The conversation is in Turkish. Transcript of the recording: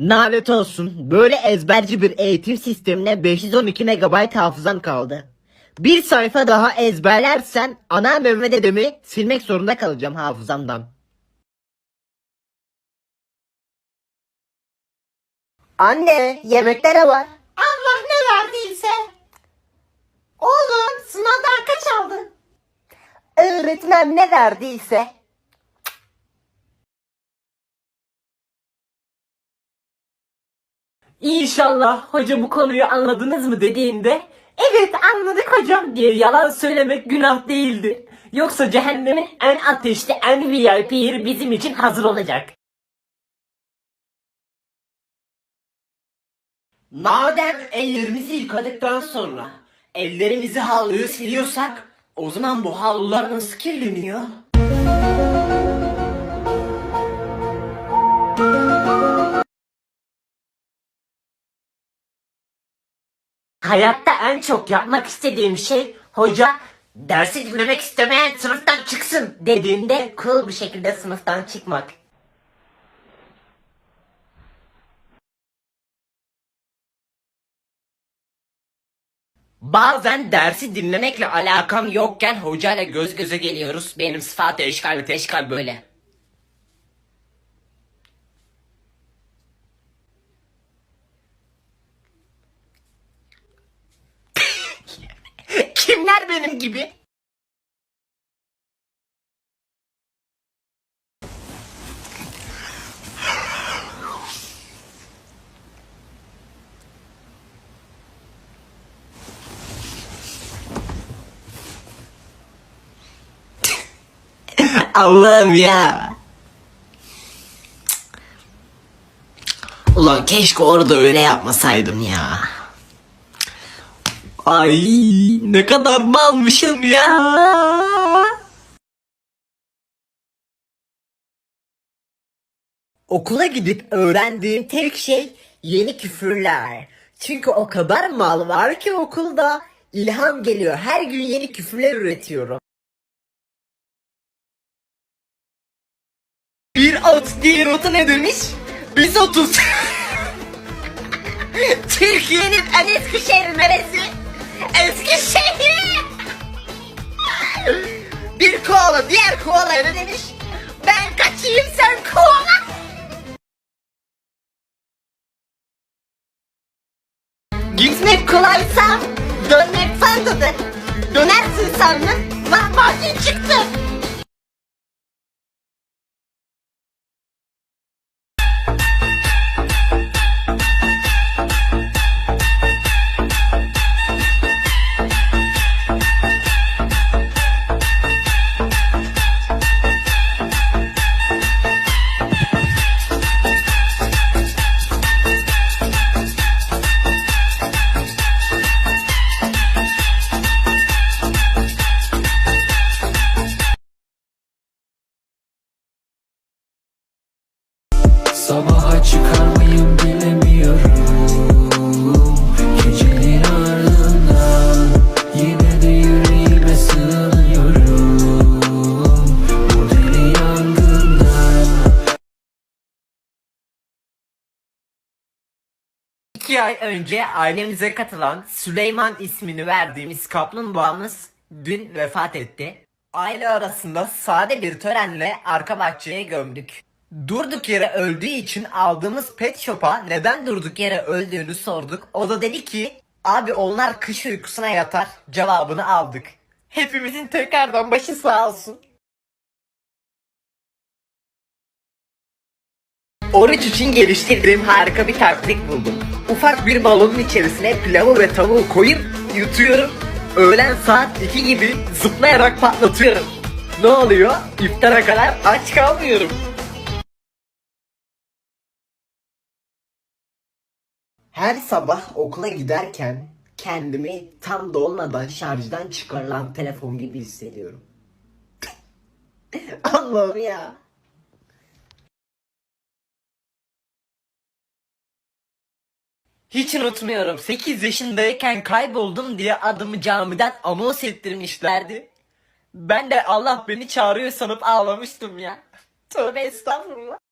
Nalet olsun. Böyle ezberci bir eğitim sistemine 512 MB hafızan kaldı. Bir sayfa daha ezberlersen ana ve dedemi silmek zorunda kalacağım hafızamdan. Anne, yemeklere var. Allah ne verdiyse. Oğlum sınavdan kaç aldın? Öğretmen ne verdiyse. İnşallah hoca bu konuyu anladınız mı dediğinde evet anladık hocam diye yalan söylemek günah değildir. Yoksa cehennemin en ateşli en VIP yeri bizim için hazır olacak. Madem ellerimizi yıkadıktan sonra ellerimizi havluyu siliyorsak o zaman bu havlular nasıl kirleniyor? Hayatta en çok yapmak istediğim şey hoca dersi dinlemek istemeyen sınıftan çıksın dediğinde cool bir şekilde sınıftan çıkmak. Bazen dersi dinlemekle alakam yokken hocayla göz göze geliyoruz. Benim sıfat eşkal ve teşkal böyle. Kimler benim gibi? Allah'ım ya. Ulan keşke orada öyle yapmasaydım ya. Ay ne kadar malmışım ya. Okula gidip öğrendiğim tek şey yeni küfürler. Çünkü o kadar mal var ki okulda ilham geliyor. Her gün yeni küfürler üretiyorum. Bir at diğer ata ne demiş? Biz otuz. Türkiye'nin en eski şehri neresi? Eskişehir. Bir koala diğer koala ne demiş? Ben kaçayım sen koala. Gitmek kolaysa dönmek farklıdır. Dönersin sandın, lahmacun çıktı. Sabaha çıkar bilemiyorum Gecenin ardından Yine de yüreğime sığınıyorum Bu deli yangından İki ay önce ailemize katılan Süleyman ismini verdiğimiz kaplumbağamız dün vefat etti. Aile arasında sade bir törenle arka bahçeye gömdük. Durduk yere öldüğü için aldığımız pet shop'a neden durduk yere öldüğünü sorduk. O da dedi ki abi onlar kış uykusuna yatar cevabını aldık. Hepimizin tekrardan başı sağ olsun. Oruç için geliştirdiğim harika bir taktik buldum. Ufak bir balonun içerisine pilavı ve tavuğu koyup yutuyorum. Öğlen saat 2 gibi zıplayarak patlatıyorum. Ne oluyor? İftara kadar aç kalmıyorum. Her sabah okula giderken kendimi tam dolmadan şarjdan çıkarılan telefon gibi hissediyorum. Allah'ım ya. Hiç unutmuyorum 8 yaşındayken kayboldum diye adımı camiden anons ettirmişlerdi. Ben de Allah beni çağırıyor sanıp ağlamıştım ya. Tövbe estağfurullah.